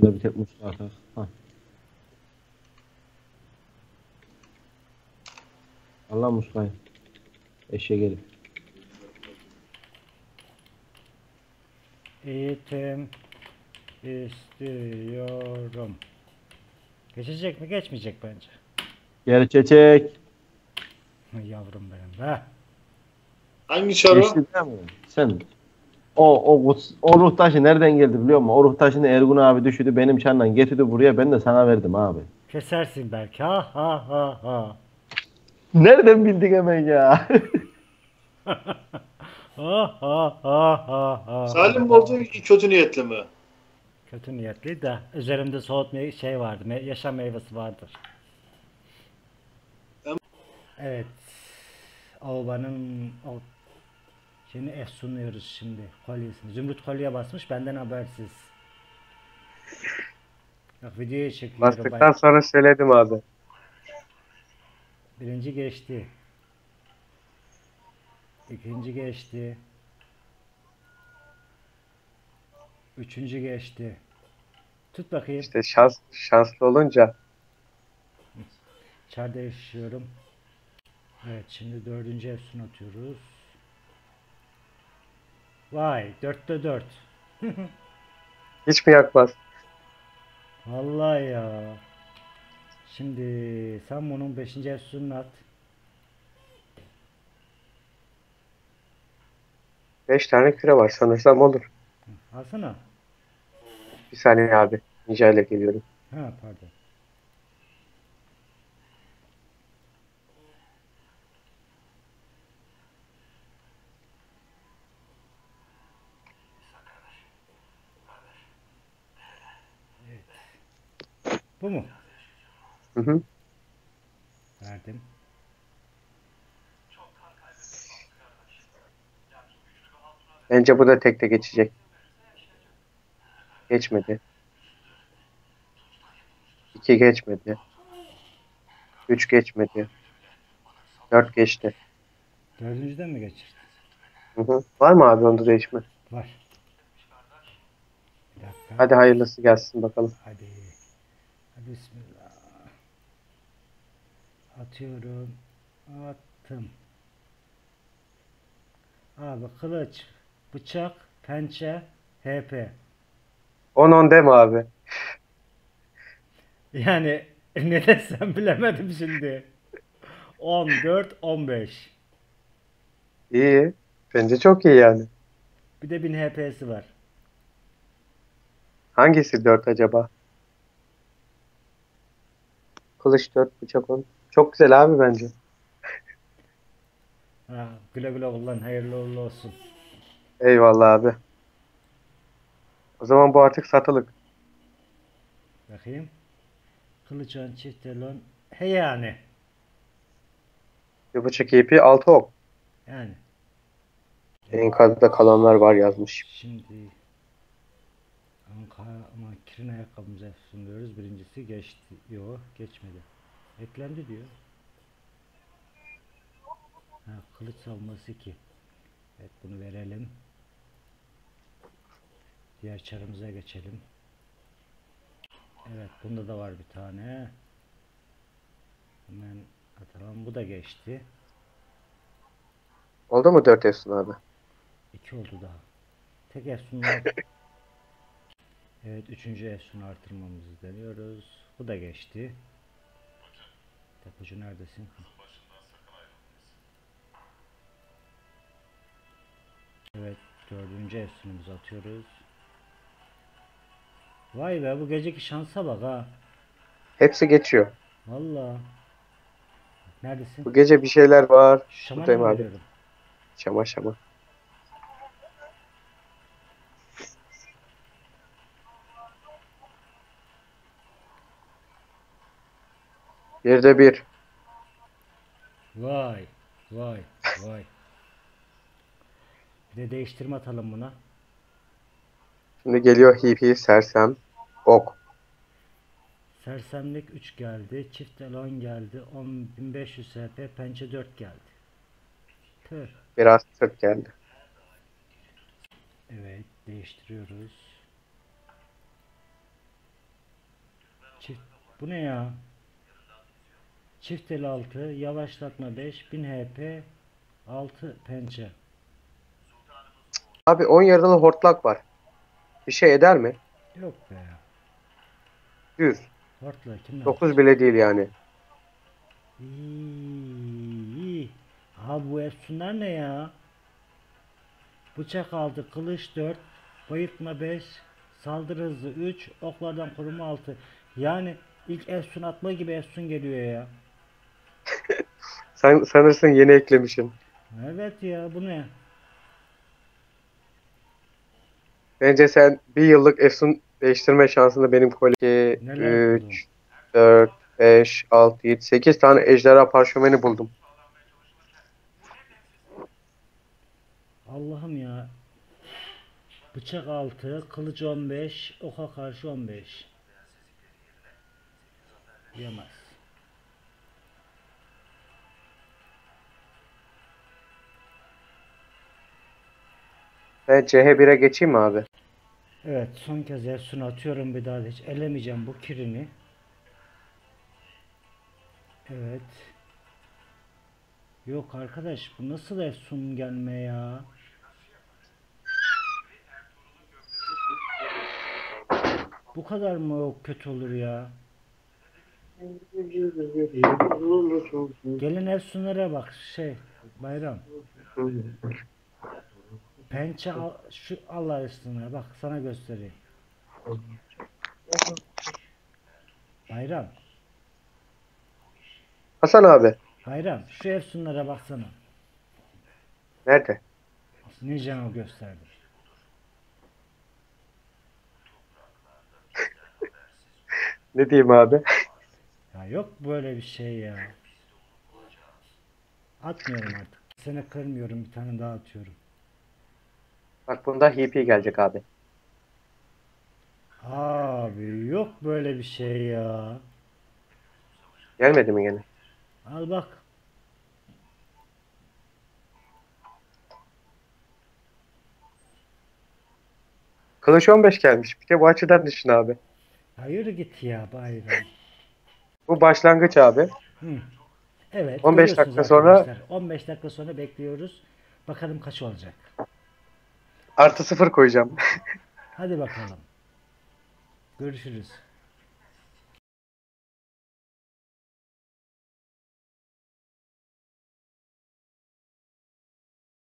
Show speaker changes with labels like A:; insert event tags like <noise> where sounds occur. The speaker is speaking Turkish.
A: Burada bir tek muslu atak. Ha. Allah muskayı. Eşeğe gelin.
B: Eğitim istiyorum. Geçecek mi? Geçmeyecek bence.
A: Geri çekek.
B: Yavrum benim be.
C: Hangi çarı?
A: Geçti değil mi? Sen o o o ruh taşı nereden geldi biliyor musun? O ruh taşını Ergun abi düşürdü benim çanla getirdi buraya ben de sana verdim abi.
B: Kesersin belki. Ha ha ha ha.
A: Nereden bildin hemen ya? <laughs>
B: Ha ha ha ha ha.
C: Salim Bolcu kötü niyetli mi?
B: Kötü niyetli de üzerimde soğutma şey vardı. me- yaşam meyvesi vardır. Evet. Avba'nın o Şimdi efsunluyoruz şimdi kolyesini. Zümrüt kolye basmış benden habersiz. Bak videoyu çekiyor.
D: Bastıktan sonra söyledim abi.
B: Birinci geçti. İkinci geçti. Üçüncü geçti. Tut bakayım.
D: İşte şans şanslı olunca
B: Çar değişiyorum. Evet şimdi dördüncü efsun atıyoruz. Vay dörtte dört. <laughs>
D: hiç mi yakmaz?
B: Vallahi ya. Şimdi sen bunun beşinci efsununu at.
D: 5 tane küre var sanırsam olur.
B: Alsana.
D: Bir saniye abi. Ninja ile geliyorum.
B: Ha pardon. Bu mu?
D: Hı hı.
B: Verdim.
D: Bence bu da tekte geçecek. Geçmedi. 2 geçmedi. 3 geçmedi. 4 geçti.
B: Dördüncüden mi geçirdin?
D: Hı hı. Var mı abi onda değişme?
B: Var. Bir dakika.
D: Hadi hayırlısı gelsin bakalım.
B: Hadi. Bismillah. Atıyorum. Attım. Abi kılıç, bıçak, pençe, HP.
D: 10-10 deme abi. <laughs>
B: Yani ne desem bilemedim şimdi. 14, 15.
D: İyi. Bence çok iyi yani.
B: Bir de 1000 HP'si var.
D: Hangisi 4 acaba? Kılıç 4, bıçak 10. Çok güzel abi bence.
B: Ha, güle güle kullan, hayırlı uğurlu olsun.
D: Eyvallah abi. O zaman bu artık satılık.
B: Bakayım. Kılıçan, çift elon. He yani.
D: Bir bıçak ipi 6 ok.
B: Yani.
D: Enkazda kalanlar var yazmış.
B: Şimdi Ankara ama kirin ayakkabımıza sunuyoruz. Birincisi geçti. Yok geçmedi. Eklendi diyor. Ha, kılıç savunması 2. Evet bunu verelim. Diğer çarımıza geçelim. Evet bunda da var bir tane. Hemen atalım. Bu da geçti.
D: Oldu mu 4 Efsun abi?
B: 2 oldu daha. Tek efsunlar. <laughs> evet üçüncü efsunu artırmamızı deniyoruz. Bu da geçti. Depocu neredesin? Evet dördüncü efsunumuzu atıyoruz. Vay be bu geceki şansa bak ha.
D: Hepsi geçiyor.
B: Valla. Neredesin?
D: Bu gece bir şeyler var.
B: Şamanı mı?
D: Şama şama. Bir de bir.
B: Vay vay vay. Bir de değiştirme atalım buna.
D: Şimdi geliyor hipi, sersem, ok.
B: Sersemlik 3 geldi. Çift elon geldi. 10.500 SP. Pençe 4 geldi. Tüh.
D: Biraz sırt geldi.
B: Evet değiştiriyoruz. Çift. Bu ne ya? Çift el 6, yavaşlatma 5, 1000 HP, 6 pençe.
D: Abi 10 yaralı hortlak var. Bir şey eder mi?
B: Yok be ya.
D: Düz.
B: Hortla kim
D: 9 bile değil yani.
B: İyi, iyi. Abi bu efsunlar ne ya? Bıçak aldı, kılıç 4, bayıltma 5, saldırı hızı 3, oklardan koruma 6. Yani ilk efsun atma gibi efsun geliyor ya. <laughs>
D: Sen sanırsın yeni eklemişsin.
B: Evet ya bu ne?
D: Bence sen bir yıllık Efsun değiştirme şansını benim kolye
B: Neler
D: 3, 4, 5, 6, 7, 8 tane ejderha parşömeni buldum.
B: Allah'ım ya. Bıçak 6, kılıç 15, oka karşı 15. Yemez.
D: Ben CH1'e geçeyim mi abi?
B: Evet son kez Efsun'u atıyorum bir daha da hiç elemeyeceğim bu kirini. Evet. Yok arkadaş bu nasıl Efsun gelme ya? Bu kadar mı kötü olur ya? Gelin Efsunlara bak şey bayram. Pençe al, şu Allah üstüne bak sana göstereyim. Bayram,
D: Hasan abi.
B: bayram şu efsunlara baksana.
D: Nerede?
B: Ninja'na gösterdim. <laughs>
D: Ne diyeyim abi?
B: Ya yok böyle bir şey ya. Atmıyorum artık. Seni kırmıyorum bir tane daha atıyorum.
D: Bak bunda HP gelecek abi.
B: Abi yok böyle bir şey ya.
D: Gelmedi mi gene?
B: Al bak.
D: Kılıç 15 gelmiş. Bir de bu açıdan düşün abi.
B: Ya yürü git ya bayram.
D: Bu başlangıç abi.
B: Hı. Evet.
D: 15
B: görüyorsunuz
D: dakika sonra-
B: arkadaşlar. 15 dakika sonra bekliyoruz. Bakalım kaç olacak.
D: Artı sıfır koyacağım.
B: Hadi bakalım. Görüşürüz.